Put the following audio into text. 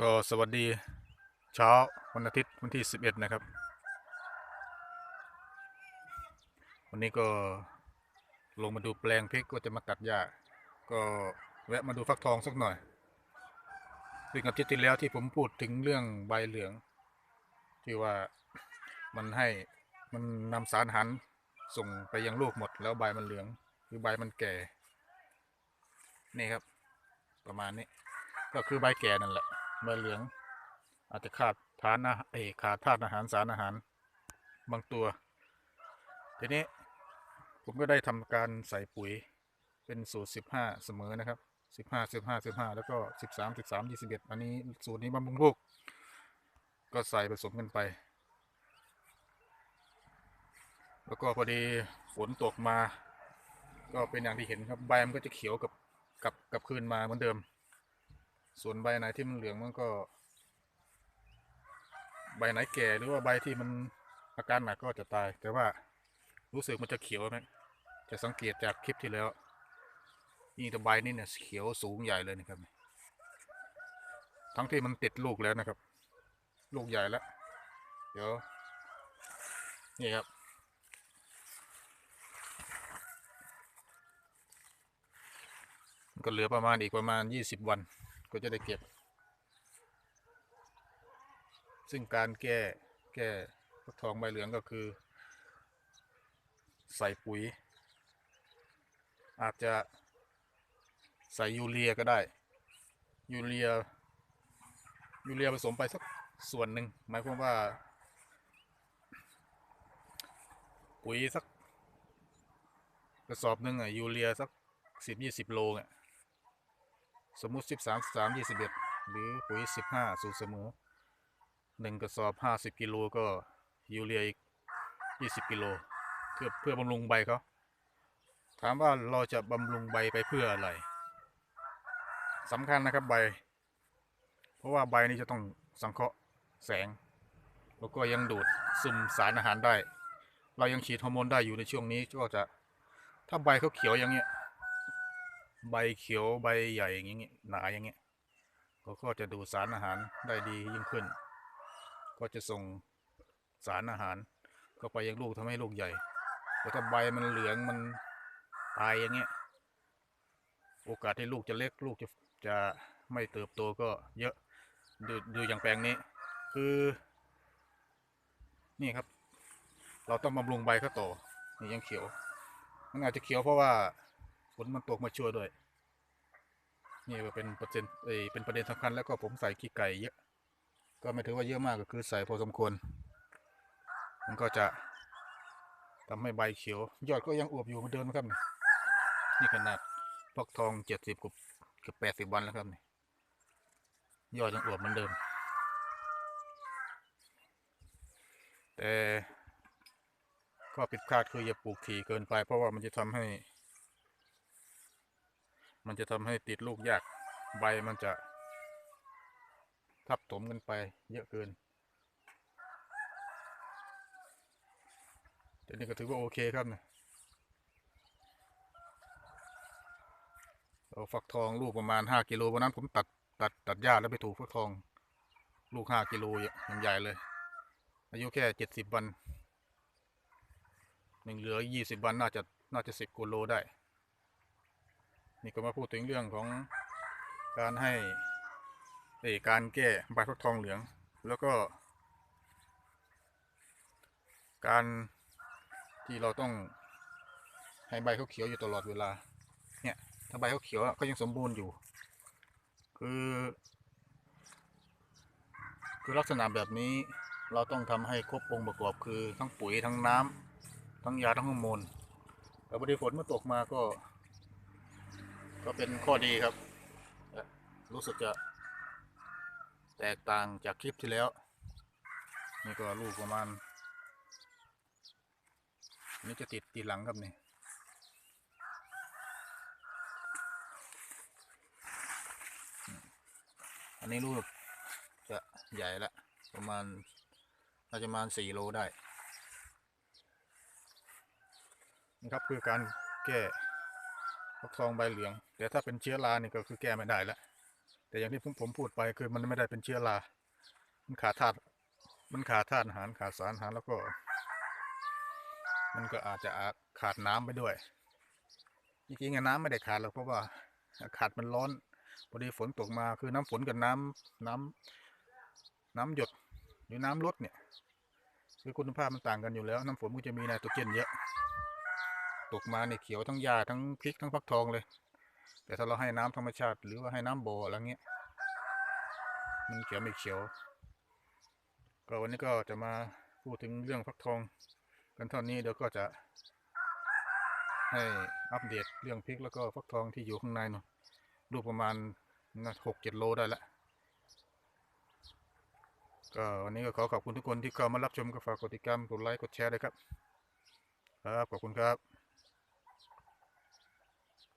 ก็สวัสดีเช้าวันอาทิตย์วันที่ 11 นะครับ วันนี้ก็ลงมาดูแปลงพริกก็จะมาตัดหญ้า ก็แวะมาดูฟักทองสักหน่อยซึ่งอาทิตย์ที่แล้วที่ผมพูดถึงเรื่องใบเหลือง ที่ว่ามันให้มันนำสารอาหารส่งไปยังลูกหมด แล้วใบมันเหลืองคือใบมันแก่ นี่ครับ ประมาณนี้ก็คือใบแก่นั่นแหละ ใบเหลือง อาจจะขาดทานอาเอขาดธาตุอาหารสารอาหารบางตัว ทีนี้ผมก็ได้ทำการใส่ปุ๋ยเป็นสูตร 15 เสมอนะครับ 15 15 15 แล้วก็ 13 13 21 อันนี้สูตรนี้บำรุงลูก ก็ใส่ผสมกันไป แล้วก็พอดีฝนตกมา ก็เป็นอย่างที่เห็นครับใบมันก็จะเขียวกับกับกับคืนมาเหมือนเดิม ส่วนใบไหนที่มันเหลืองมันก็ ใบไหนแก่หรือว่าใบที่มันอาการหนักก็จะตาย แต่ว่ารู้สึกมันจะเขียวนะจะสังเกตจากคลิปที่แล้วนี่แต่ใบนี่เนี่ยเขียวสูงใหญ่เลยนะครับ ทั้งที่มันติดลูกแล้วนะครับ ลูกใหญ่แล้ว เดี๋ยว นี่ครับ ก็เหลือประมาณอีกประมาณ20วัน ก็จะได้เก็บ ซึ่งการแก้แก้ฟักทองใบเหลืองก็คือ ใส่ปุ๋ย อาจจะใส่ยูเรียก็ได้ ยูเรีย ยูเรียผสมไปสักส่วนหนึ่งหมายความว่า ปุ๋ยสักกระสอบหนึ่งอะยูเรียสักสิบยี่สิบโลอะ สมมุติสิบสามสามยี่สิบเอ็ดหรือปุ๋ยสิบห้าสูตรเสมอหนึ่งกระสอบห้าสิบกิโลก็ยูเรียอีกยี่สิบกิโลเพื่อเพื่อบำรุงใบเขาถามว่าเราจะบำรุงใบไปเพื่ออะไรสำคัญนะครับใบ เพราะว่าใบนี้จะต้องสังเคราะห์แสง แล้วก็ยังดูดซึมสารอาหารได้ เรายังฉีดฮอร์โมนได้อยู่ในช่วงนี้ก็จะถ้าใบเขาเขียวอย่างเงี้ย ใบเขียวใบใหญ่อย่างเงี้ยหนาอย่างเงี้ยเขาก็จะดูดสารอาหารได้ดียิ่งขึ้น ก็จะส่งสารอาหารเข้าไปยังลูกทำให้ลูกใหญ่แต่ถ้าใบมันเหลืองมันตายอย่างเงี้ยโอกาสที่ลูกจะเล็กลูกจะจะไม่เติบโตก็เยอะดูดูอย่างแปลงนี้ คือ นี่ครับ เราต้องบำรุงใบเขาต่อนี่ยังเขียว มันอาจจะเขียวเพราะว่า ฝนมันตกมาช่วยด้วย นี่ก็เป็นเปอร์เซ็นต์เอเป็นประเด็นสำคัญแล้วก็ผมใส่ขี้ไก่เยอะ ก็ไม่ถือว่าเยอะมากก็คือใส่พอสมควร มันก็จะทำให้ใบเขียว ยอดก็ยังอวบอยู่เหมือนเดิมครับ นี่ขนาดพอกทองเจ็ดสิบกับเกับแปดสิบวันแล้วครับนี่ยอดยังอวบเหมือนเดิม แต่ก็ผิดพลาดคืออย่าปลูกถี่เกินไปเพราะว่ามันจะทำให้ มันจะทำให้ติดลูกยากใบมันจะ ทับถมกันไปเยอะเกินแต่นี่ก็ถือว่าโอเคครับเนี่ยเราฟักทองลูกประมาณห้ากิโลวันนั้นผมตัดตัดตัดหญ้าแล้วไปถูกฟักทอง ลูกห้ากิโลอย่างใหญ่เลย อายุแค่เจ็ดสิบวันหนึ่งเหลือยี่สิบวันน่าจะน่าจะสิบกิโลได้ นี่ก็มาพูดถึงเรื่องของการให้เอการแก้ใบฟักทองเหลือง แล้วก็ การที่เราต้องให้ใบเขาเขียวอยู่ตลอดเวลา เนี่ยถ้าใบเขาเขียวก็ยังสมบูรณ์อยู่ คือ คือลักษณะแบบนี้เราต้องทำให้ครบองค์ประกอบคือทั้งปุ๋ยทั้งน้ำทั้งยาทั้งฮอร์โมนแต่พอดีฝนมาตกมาก็ ก็เป็นข้อดีครับ รู้สึกจะ แตกต่างจากคลิปที่แล้ว นี่ก็ลูกประมาณ นี่จะติดตีหลังครับนี่อันนี้ลูกจะใหญ่ละประมาณน่าจะประมาณสี่โลได้นี่ครับคือการแก้ ฟักทองใบเหลือง แต่ถ้าเป็นเชื้อรานี่ก็คือแก้ไม่ได้แล้วแต่อย่างที่ผมผมพูดไปคือมันไม่ได้เป็นเชื้อรามันขาดธาตุมันขาดธาตุอาหารขาดสารอาหารแล้วก็ มันก็อาจจะขาดน้ำไปด้วยจริงๆอะน้ำไม่ได้ขาดหรอกเพราะว่าอากาศมันร้อนพอดีฝนตกมาคือน้ำฝนกับน้ำน้ำน้ำหยดหรือน้ำลดเนี่ยคือคุณภาพมันต่างกันอยู่แล้ว น้ำฝนมันก็จะมีไนโตรเจนเยอะ ตกมาเนี่ยเขียวทั้งหญ้าทั้งพริกทั้งฟักทองเลย แต่ถ้าเราให้น้ำธรรมชาติ หรือว่าให้น้ำบ่ออะไรเงี้ยมันเขียวไม่เขียว ก็วันนี้ก็จะมาพูดถึงเรื่องฟักทอง กันเท่านี้เดี๋ยวก็จะ ให้อัปเดตเรื่องพริกแล้วก็ฟักทองที่อยู่ข้างในเนาะรูปประมาณหกเจ็ดโลได้ล้วก็วันนี้ก็ขอขอบคุณทุกคนที่เข้ามารับชมก็ฝากกดติดตามกดไลค์กดแชร์ด้วยครับ ครับ ขอบคุณครับ